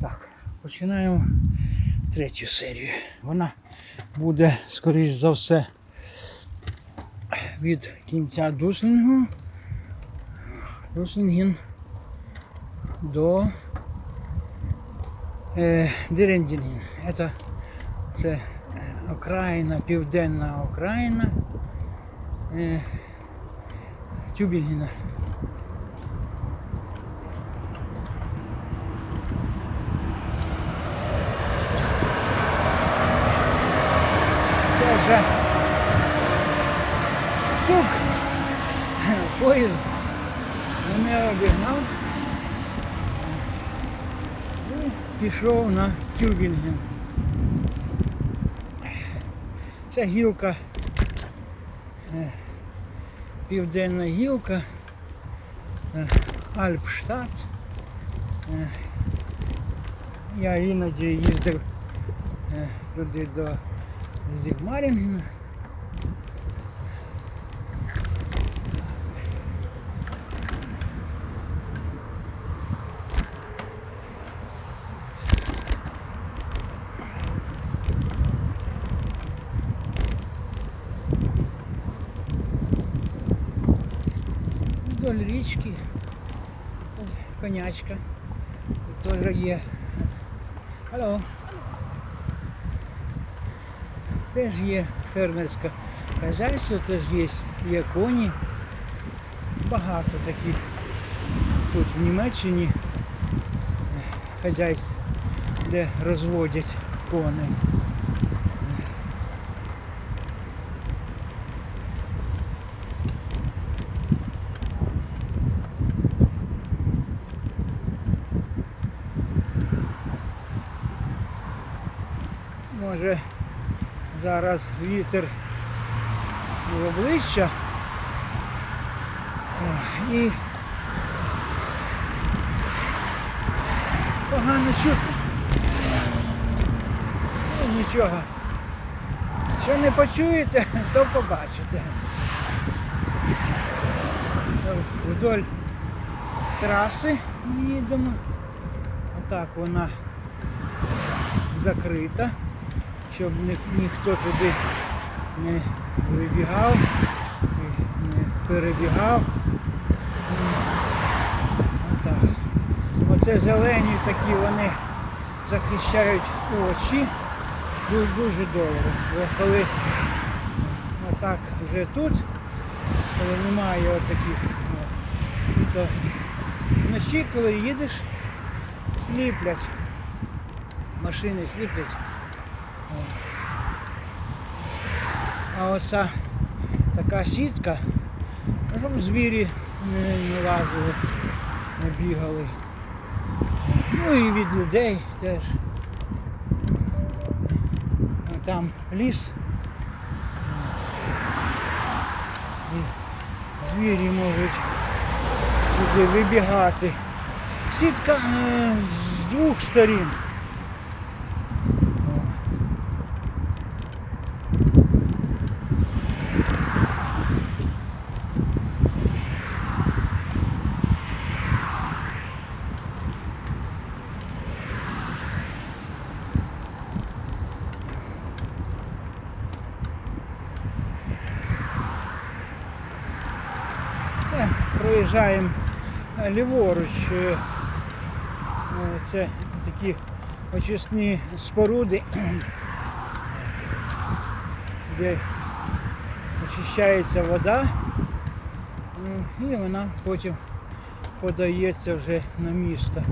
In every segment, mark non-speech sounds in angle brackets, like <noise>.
Так, починаємо третю серію. Вона буде, скоріш за все, від кінця Дуслінгу. Дуслінгін до е, Дерендінгін. Це, це окраїна, південна окраїна е, Тюбінгена. Це вже сук. Поїзд мене обігнав. І пішов на Тюбінген. Це гілка, е, південна гілка, е, Альпштадт. Е, Я іноді їздив туди до Зігмарінгена. Вдоль річки ось конячка теж є. Алло. Теж є фермерське хазяйство, теж є, є коні. Багато таких тут в Німеччині хазяйств, де розводять коней. Зараз вітер в обличчя і погано чутно. Ну, нічого. Що не почуєте, <laughs> то побачите. Вдоль траси їдемо. Отак вона закрита, щоб ні, ніхто туди не вибігав, не перебігав. Отак. Оце зелені такі вони захищають очі дуже, довго. Бо коли отак вже тут, коли немає отаких, то вночі, коли їдеш, сліплять машини сліплять. А оця така сітка, щоб звірі не, не лазили, не бігали. Ну і від людей теж. А там ліс. І звірі можуть сюди вибігати. Сітка е, з двох сторін. Це проїжджаємо е, ліворуч. е, е, Це такі очисні споруди, <clears throat> де очищається вода і вона потім подається вже на місто.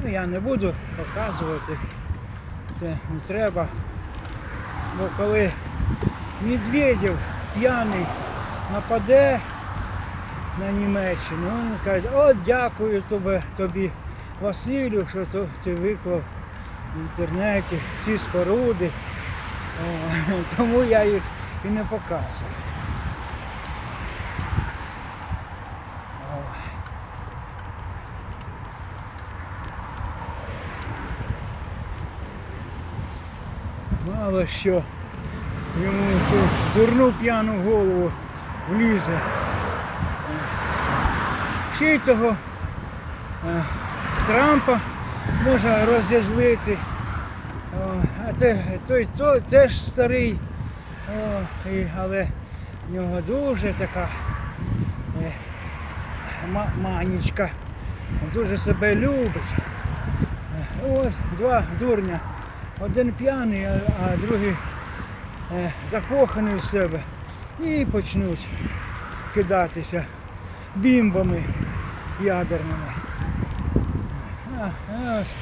Ну, я не буду показувати, це не треба. Бо коли Медведєв п'яний нападе на Німеччину, вони скажуть, о, дякую тобі, тобі Василю, що ти виклав в інтернеті ці споруди. О, <laughs> тому я їх і не показую. Мало що йому цю дурну п'яну голову влізе. Ще й того е, Трампа може розізлити. А той, теж старий, але в нього дуже така е, манічка. Дуже себе любить. Е, Ось два дурня. Один п'яний, а, другий закоханий в себе. І почнуть кидатися бімбами ядерними. А, ось,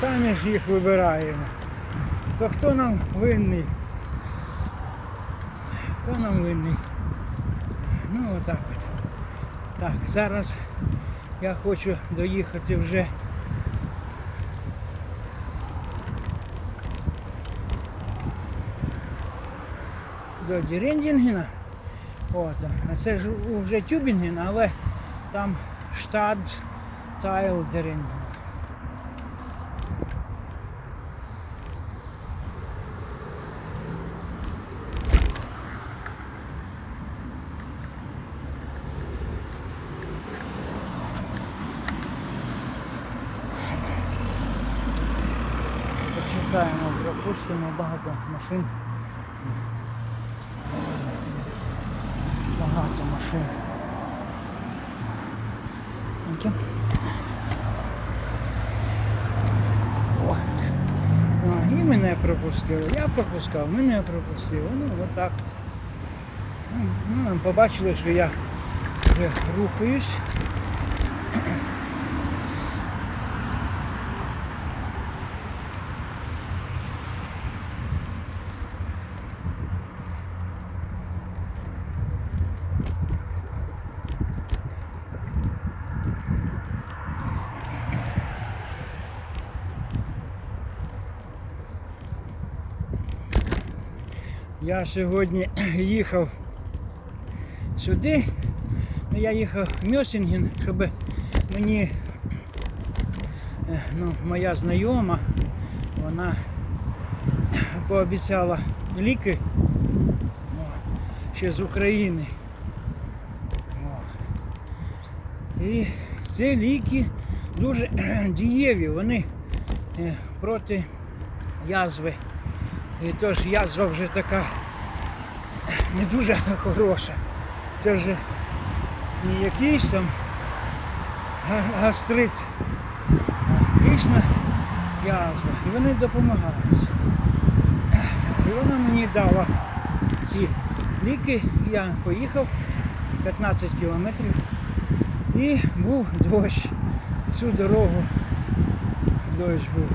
самі ж їх вибираємо. То хто нам винний? Хто нам винний? Ну отак от. Так, зараз я хочу доїхати вже. До Дірендінгена. От, це ж вже Тюбінген, але там штат Тайл Дірендінген. Почекаємо, пропустимо багато машин. Багато машин. Окей. О. А, і мене пропустили. Я пропускав, мене пропустили. Ну, отак. от. Ну, Ну, побачили, що я вже рухаюсь. Я сьогодні <clears throat> їхав сюди. Ну, я їхав в Мьосінген, щоб мені е, ну, моя знайома, вона <clears throat> пообіцяла ліки ще з України. І ці ліки дуже <clears throat> дієві, вони е, проти язви. І тож язва вже така не дуже хороша. Це вже не якийсь там гастрит, а дійсно язва. І вони допомагають. І вона мені дала ці ліки, я поїхав 15 кілометрів і був дощ. Всю дорогу дощ був.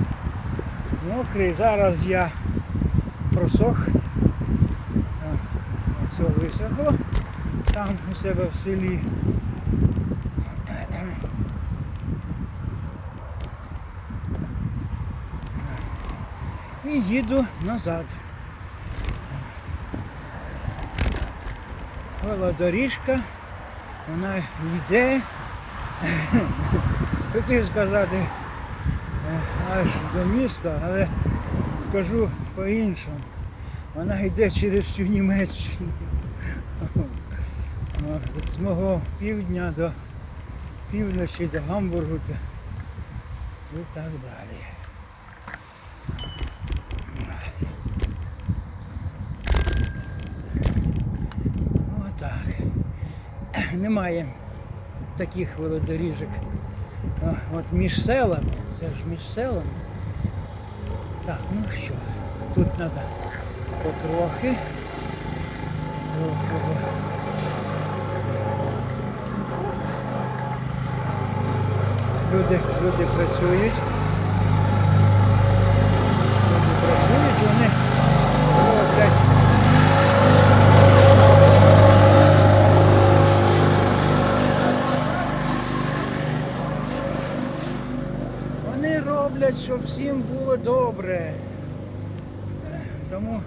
Мокрий. Зараз я просох. Все висохло там у себе в селі. І їду назад. Велодоріжка, вона йде. Хотів сказати е, аж до міста, але скажу по-іншому. Вона йде через всю Німеччину. З мого півдня до півночі до Гамбургу і так далі. Отак. Немає таких велодоріжок. От між селами, це ж між селами. Так, ну що, тут треба потрохи. Потрохи. Люди, люди працюють. Люди працюють, вони роблять. Вони роблять, щоб всім було добре. Тому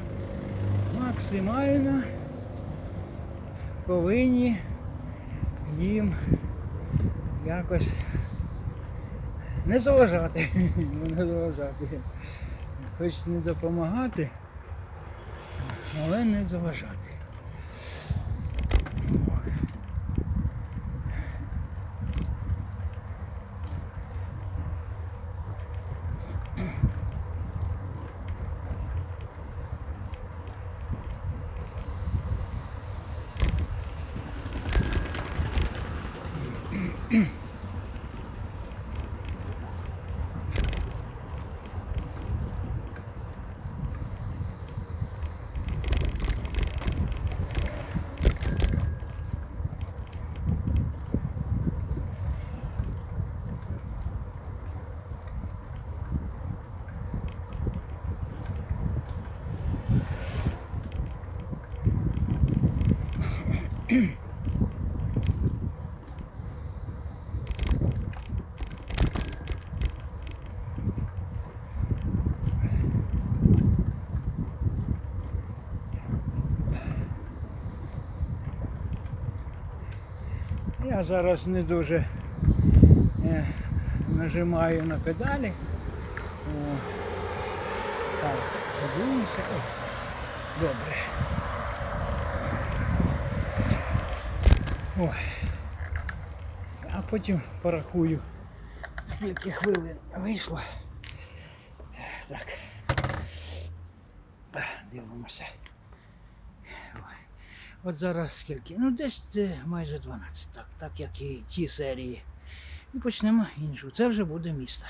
максимально повинні їм якось не заважати. <laughs> Не заважати. Хоч не допомагати, але не заважати. Я зараз не дуже е, нажимаю на педалі. О, так, подивимося. Добре. Ой. А потім порахую, скільки хвилин вийшло. Так. Дивимося. От зараз скільки? Ну, десь це майже 12, так, так як і ті серії. І почнемо іншу. Це вже буде місто.